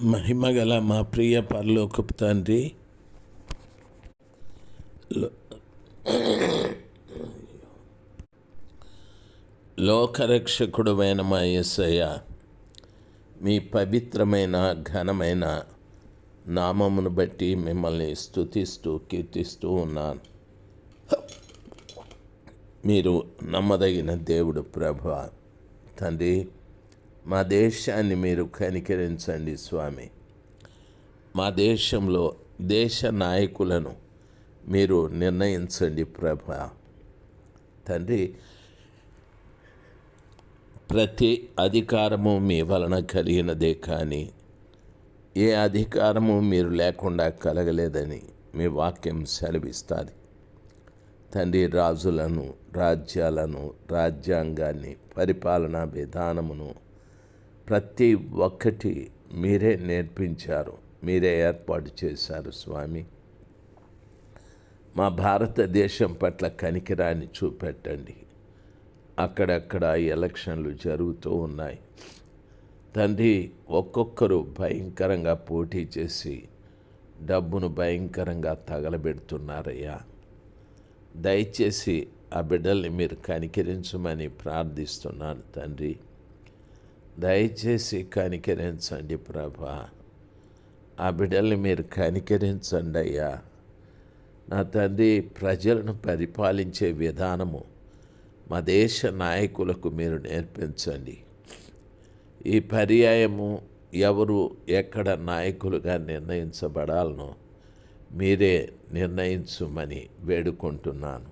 మహిమగల మా ప్రియ పరలోకపు తండ్రి. లోకరక్షకుడుమైన మా యేసయ్య మీ పవిత్రమైన ఘనమైన నామమును బట్టి మిమ్మల్ని స్తుతిస్తూ కీర్తిస్తూ ఉన్నాను. మీరు నమ్మదగిన దేవుడు ప్రభు తండ్రి. మా దేశాన్ని మీరు కనికరించండి స్వామి. మా దేశంలో దేశ నాయకులను మీరు నిర్ణయించండి ప్రభ. తండ్రి ప్రతి అధికారము మీ వలన కలిగినదే కానీ ఏ అధికారము మీరు లేకుండా కలగలేదని మీ వాక్యం సెలవిస్తుంది. తండ్రి రాజులను రాజ్యాలను రాజ్యాంగాన్ని పరిపాలనా విధానమును ప్రతి ఒక్కటి మీరే నేర్పించారు. మీరే ఏర్పాటు చేశారు స్వామి. మా భారతదేశం పట్ల కనికిరాన్ని చూపెట్టండి. అక్కడక్కడ ఎలక్షన్లు జరుగుతూ ఉన్నాయి. తండ్రి ఒక్కొక్కరు భయంకరంగా పోటీ చేసి డబ్బును భయంకరంగా తగలబెడుతున్నారయ్యా. దయచేసి ఆ బిడ్డల్ని మీరు కనికరించమని ప్రార్థిస్తున్నాను తండ్రి. దయచేసి కనికరించండి ప్రభా. ఆ బిడ్డల్ని మీరు కనికరించండి అయ్యా. నా తండ్రి ప్రజలను పరిపాలించే విధానము మా దేశ నాయకులకు మీరు నేర్పించండి. ఈ పర్యాయము ఎవరు ఎక్కడ నాయకులుగా నిర్ణయించబడాలనో మీరే నిర్ణయించుమని వేడుకుంటున్నాను.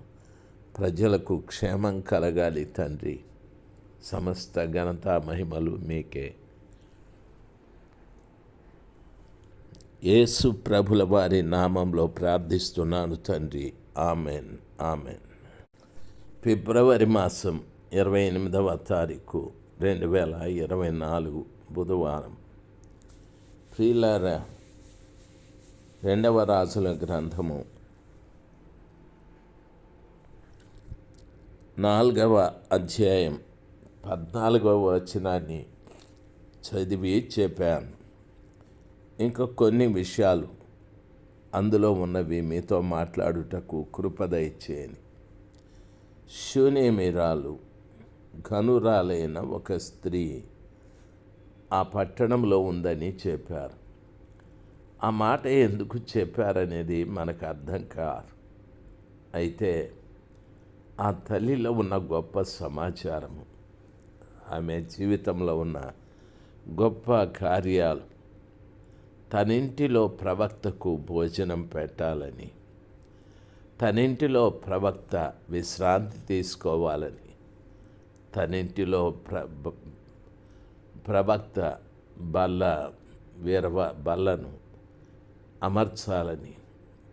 ప్రజలకు క్షేమం కలగాలి తండ్రి. సమస్త ఘనత మహిమలు మీకే. యేసు ప్రభుల వారి నామంలో ప్రార్థిస్తున్నాను తండ్రి. ఆమెన్. ఆమెన్. ఫిబ్రవరి మాసం ఇరవై ఎనిమిదవ తారీఖు రెండు వేల ఇరవై నాలుగు బుధవారం. ప్రియులార రెండవ రాజుల గ్రంథము. నాలుగవ అధ్యాయం. పద్నాలుగవ వచనాన్ని చదివి చెప్పాను. ఇంకా కొన్ని విషయాలు అందులో ఉన్నవి మీతో మాట్లాడుటకు కృపద ఇచ్చేయని శూన్యమిరాలు ఘనురాలైన ఒక స్త్రీ ఆ పట్టణంలో ఉందని చెప్పారు. ఆ మాట ఎందుకు చెప్పారనేది మనకు అర్థం కాదు. అయితే ఆ తల్లిలో ఉన్న గొప్ప సమాచారము ఆమె జీవితంలో ఉన్న గొప్ప కార్యాలు. తనింటిలో ప్రవక్తకు భోజనం పెట్టాలని తనింటిలో ప్రవక్త విశ్రాంతి తీసుకోవాలని తనింటిలో ప్ర ప్రవక్త బల్ల వీరవ బల్లను అమర్చాలని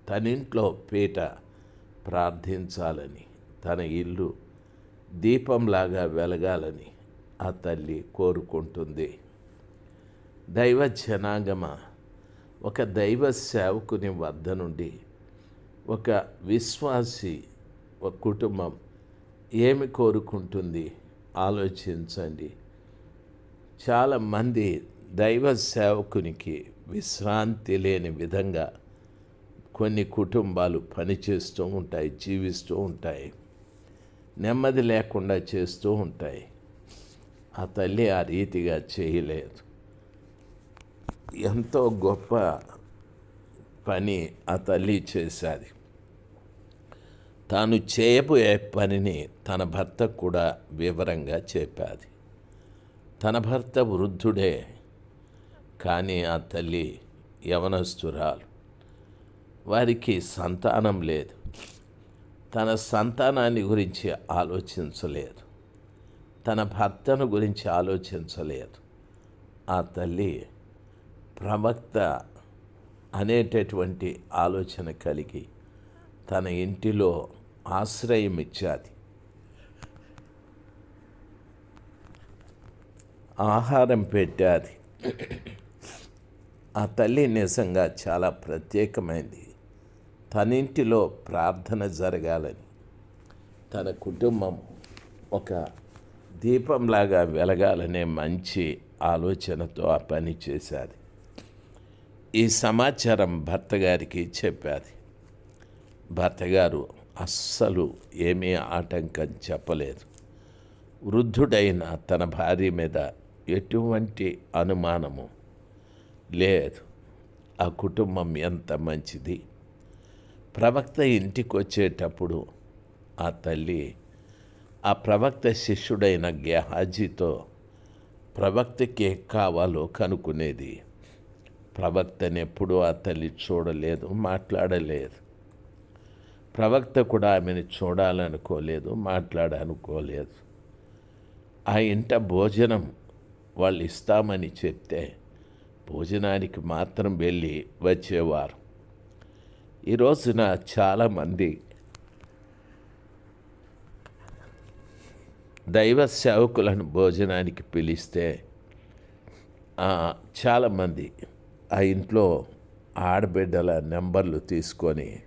తనింట్లో పీట ప్రార్థించాలని తన ఇల్లు దీపంలాగా వెలగాలని ఆ తల్లి కోరుకుంటుంది. దైవ జనాగమ? ఒక దైవ సేవకుని వద్ద నుండి ఒక విశ్వాసి ఒక కుటుంబం ఏమి కోరుకుంటుంది? ఆలోచించండి. చాలామంది దైవ సేవకునికి విశ్రాంతి లేని విధంగా కొన్ని కుటుంబాలు పనిచేస్తూ ఉంటాయి జీవిస్తూ ఉంటాయి. నెమ్మది లేకుండా చేస్తూ ఉంటాయి. ఆ తల్లి ఆ రీతిగా చేయలేదు. ఎంతో గొప్ప పని ఆ తల్లి చేశాది. తాను చేయబోయే పనిని తన భర్త కూడా వివరంగా చెప్పాది. తన భర్త వృద్ధుడే కానీ ఆ తల్లి యవనస్తురాలు. వారికి సంతానం లేదు. తన సంతానాన్ని గురించి ఆలోచించలేదు. తన భర్తను గురించి ఆలోచించలేదు. ఆ తల్లి ప్రవక్త అనేటటువంటి ఆలోచన కలిగి తన ఇంటిలో ఆశ్రయం ఇచ్చాది. ఆహారం పెట్టాది. ఆ తల్లి నిజంగా చాలా ప్రత్యేకమైంది. తన ఇంటిలో ప్రార్థన జరగాలని తన కుటుంబం ఒక దీపంలాగా వెలగాలనే మంచి ఆలోచనతో ఆ పని చేశాది. ఈ సమాచారం భర్త గారికి చెప్పాది. భర్త గారు అస్సలు ఏమీ ఆటంకం చెప్పలేదు. వృద్ధుడైన తన భార్య మీద ఎటువంటి అనుమానము లేదు. ఆ కుటుంబం ఎంత మంచిది? ప్రవక్త ఇంటికి వచ్చేటప్పుడు ఆ తల్లి ఆ ప్రవక్త శిష్యుడైన గెహాజీతో ప్రవక్తకి ఏం కావాలో కనుక్కునేది. ప్రవక్తని ఎప్పుడూ ఆ తల్లి చూడలేదు మాట్లాడలేదు. ప్రవక్త కూడా ఆమెను చూడాలనుకోలేదు మాట్లాడాలనుకోలేదు ఆ ఇంట భోజనం వాళ్ళు ఇస్తామని చెప్తే భోజనానికి మాత్రం వెళ్ళి వచ్చేవారు. ఈ రోజున చాలామంది దైవ సేవకులను భోజనానికి పిలిస్తే చాలామంది ఆ ఇంట్లో ఆడబిడ్డల నెంబర్లు తీసుకొని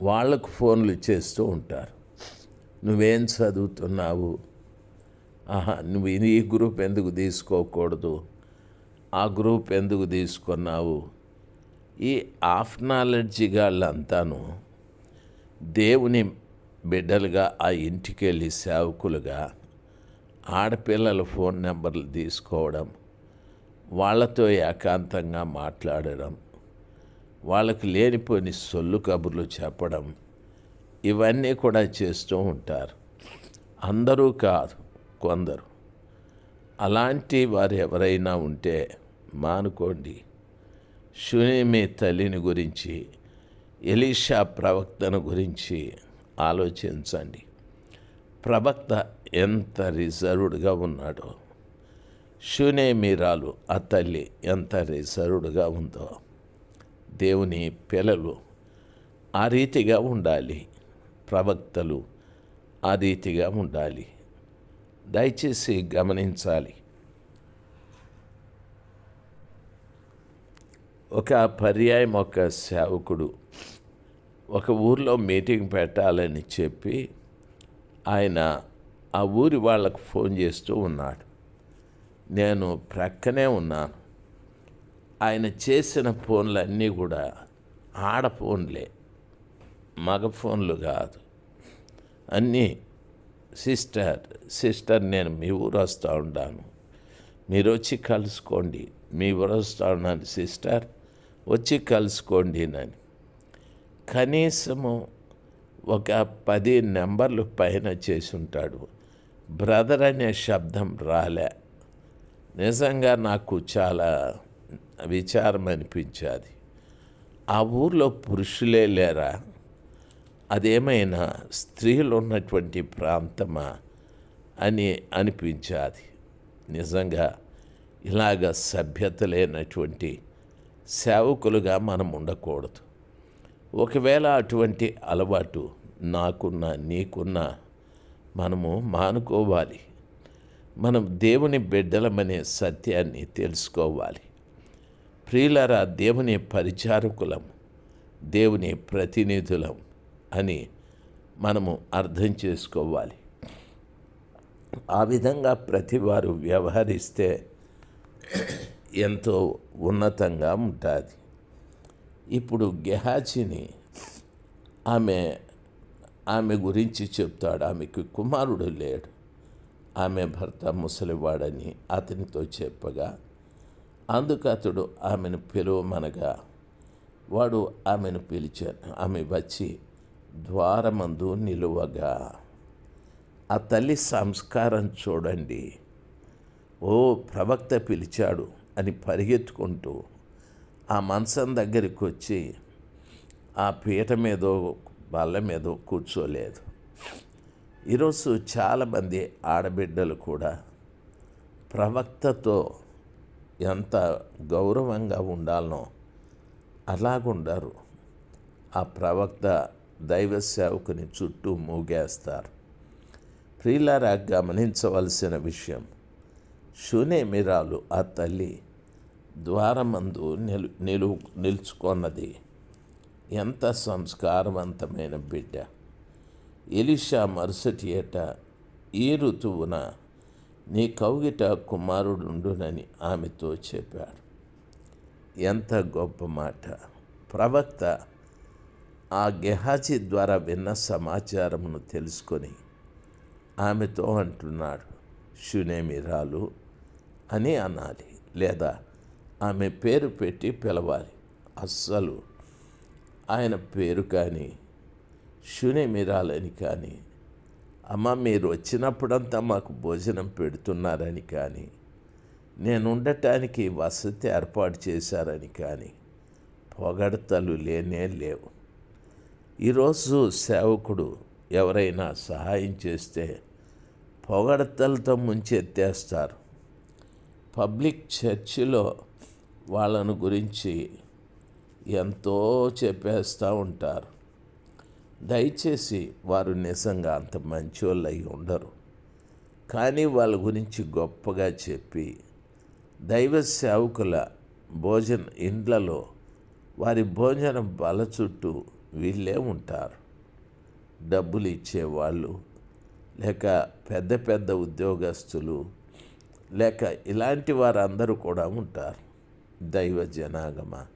వాళ్ళకు ఫోన్లు చేస్తూ ఉంటారు. నువ్వేం చదువుతున్నావు? ఆహా నువ్వు ఈ గ్రూప్ ఎందుకు తీసుకోకూడదు? ఆ గ్రూప్ ఎందుకు తీసుకున్నావు? ఈ ఆఫ్ నాలెడ్జి వాళ్ళంతాను దేవుని బిడ్డలుగా ఆ ఇంటికి వెళ్ళి సేవకులుగా ఆడపిల్లల ఫోన్ నెంబర్లు తీసుకోవడం వాళ్ళతో ఏకాంతంగా మాట్లాడడం వాళ్ళకి లేనిపోని సొల్లు కబుర్లు చెప్పడం ఇవన్నీ కూడా చేస్తూ ఉంటారు. అందరూ కాదు కొందరు. అలాంటి వారు ఎవరైనా ఉంటే మానుకోండి. షునేమి తల్లిని గురించి ఎలీషా ప్రవక్తను గురించి ఆలోచించండి. ప్రవక్త ఎంత రిజర్వ్డ్గా ఉన్నాడో షునేమీరాలు ఆ తల్లి ఎంత రిజర్వ్డ్గా ఉందో దేవుని పిల్లలు ఆ రీతిగా ఉండాలి. ప్రవక్తలు ఆ రీతిగా ఉండాలి. దయచేసి గమనించాలి. ఒక పర్యాయం ఒక సేవకుడు ఒక ఊర్లో మీటింగ్ పెట్టాలని చెప్పి ఆయన ఆ ఊరి వాళ్ళకు ఫోన్ చేస్తూ ఉన్నాడు. నేను ప్రక్కనే ఉన్నాను. ఆయన చేసిన ఫోన్లన్నీ కూడా ఆడ ఫోన్లే మగ ఫోన్లు కాదు. అన్నీ సిస్టర్ సిస్టర్ నేను మీ ఊరు వస్తూ ఉంటాను మీరు వచ్చి కలుసుకోండి. మీ ఊరు వస్తూ ఉన్నాను సిస్టర్. వచ్చి కలుసుకోండి నని. కనీసము ఒక పది నెంబర్లు పైన చేసి ఉంటాడు బ్రదర్ అనే శబ్దం రాలే. నిజంగా నాకు చాలా విచారం అనిపించాది. ఆ ఊర్లో పురుషులే లేరా? అదేమైనా స్త్రీలు ఉన్నటువంటి ప్రాంతమా? అని అనిపించేది. నిజంగా ఇలాగ సభ్యత లేనటువంటి సేవకులుగా మనం ఉండకూడదు. ఒకవేళ అటువంటి అలవాటు నాకున్న నీకున్న మనము మానుకోవాలి. మనం దేవుని బిడ్డలమనే సత్యాన్ని తెలుసుకోవాలి. ప్రియులరా దేవుని పరిచారకులం దేవుని ప్రతినిధులం అని మనము అర్థం చేసుకోవాలి. ఆ విధంగా ప్రతివారు వ్యవహరిస్తే ఎంతో ఉన్నతంగా ఉంటుంది. ఇప్పుడు గెహాచిని ఆమె ఆమె గురించి చెప్తాడు. ఆమెకు కుమారుడు లేడు. ఆమె భర్త ముసలివాడని అతనితో చెప్పగా అందుకు అతడు ఆమెను పిలువమనగా వాడు ఆమెను పిలిచాను ఆమె వచ్చి ద్వారమందు నిలువగా ఆ తల్లి సంస్కారం చూడండి. ఓ ప్రవక్త పిలిచాడు అని పరిగెత్తుకుంటూ ఆ మంచం దగ్గరికి వచ్చి ఆ పీట మీదో బల్ల మీదో కూర్చోలేదు. ఈరోజు చాలామంది ఆడబిడ్డలు కూడా ప్రవక్తతో ఎంత గౌరవంగా ఉండాలనో అలాగుండరు. ఆ ప్రవక్త దైవ సేవకుని చుట్టూ మూగేస్తారు. ప్రియులారా గమనించవలసిన విషయం శూనేమిరాలు ఆ తల్లి ద్వారమందు నిలు నిలు నిలుచుకున్నది. ఎంత సంస్కారవంతమైన బిడ్డ. ఎలిషా మరుసటి ఏట ఈ ఋతువున నీ కౌగిట కుమారుడుండునని ఆమెతో చెప్పాడు. ఎంత గొప్ప మాట. ప్రవక్త ఆ గెహాజీ ద్వారా విన్న సమాచారమును తెలుసుకొని ఆమెతో అంటున్నాడు షునేమిరాలు అని అనాలి. లేదా ఆమె పేరు పెట్టి పిలవాలి. అస్సలు. ఆయన పేరు కానీ శూన్యమిరాలని కానీ అమ్మ మీరు వచ్చినప్పుడంతా మాకు భోజనం పెడుతున్నారని కానీ నేను ఉండటానికి వసతి ఏర్పాటు చేశారని కానీ పొగడతలు లేనే లేవు. ఈరోజు సేవకుడు ఎవరైనా సహాయం చేస్తే పొగడతలతో ముంచెత్తేస్తారు. పబ్లిక్ చర్చిలో వాళ్ళను గురించి ఎంతో చెప్పేస్తూ ఉంటారు. దయచేసి వారు నిజంగా అంత మంచోళ్ళు అయి ఉండరు. కానీ వాళ్ళ గురించి గొప్పగా చెప్పి దైవ సేవకుల భోజన ఇండ్లలో వారి భోజనం బల చుట్టూ వీళ్ళే ఉంటారు. డబ్బులు ఇచ్చేవాళ్ళు లేక పెద్ద పెద్ద ఉద్యోగస్తులు లేక ఇలాంటి వారందరూ కూడా ఉంటారు. దైవ జనాగమ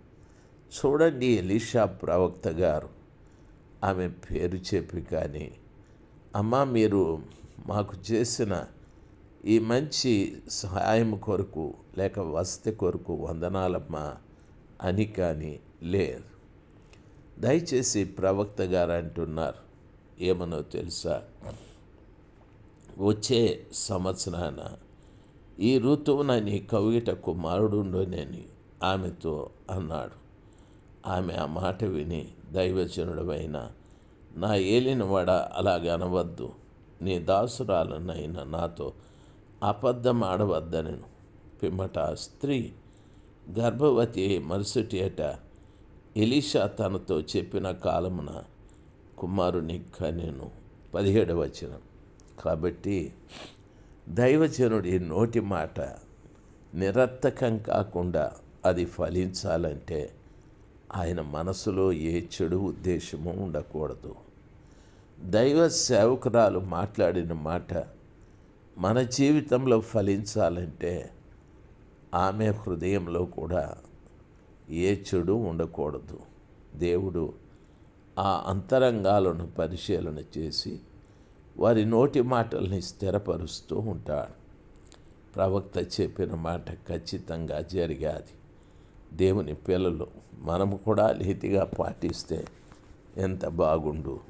చూడండి ఎలీషా ప్రవక్త గారు. ఆమె పేరు చెప్పి కానీ అమ్మ మీరు మాకు చేసిన ఈ మంచి సహాయం కొరకు లేక వసతి కొరకు వందనాలమ్మా అని కానీ లేదు. దయచేసి ప్రవక్త గారు అంటున్నారు ఏమనో తెలుసా? వచ్చే సంవత్సరాన ఈ ఋతువున నీ కవిట కుమారుడుండోనని ఆమెతో అన్నాడు. ఆమె ఆ మాట విని దైవజనుడమైన నా ఏలినవాడ అలాగనవద్దు నీ దాసురాలనైన నాతో అబద్ధం ఆడవద్దనను పిమ్మట ఆ స్త్రీ గర్భవతి మరుసటి అట ఎలీషా తనతో చెప్పిన కాలమున కుమారుని కనెను. పదిహేడు వచనం. కాబట్టి దైవజనుడి నోటి మాట నిరర్థకం కాకుండా అది ఫలించాలంటే ఆయన మనసులో ఏ చెడు ఉద్దేశము ఉండకూడదు. దైవ సేవకురాలు మాట్లాడిన మాట మన జీవితంలో ఫలించాలంటే ఆమె హృదయంలో కూడా ఏ చెడు ఉండకూడదు. దేవుడు ఆ అంతరంగాలను పరిశీలన చేసి వారి నోటి మాటల్ని స్థిరపరుస్తూ ఉంటాడు. ప్రవక్త చెప్పిన మాట ఖచ్చితంగా జరిగాది. దేవుని పిల్లలు మనము కూడా నీతిగా పాటిస్తే ఎంత బాగుండు.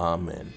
ఆమెన్.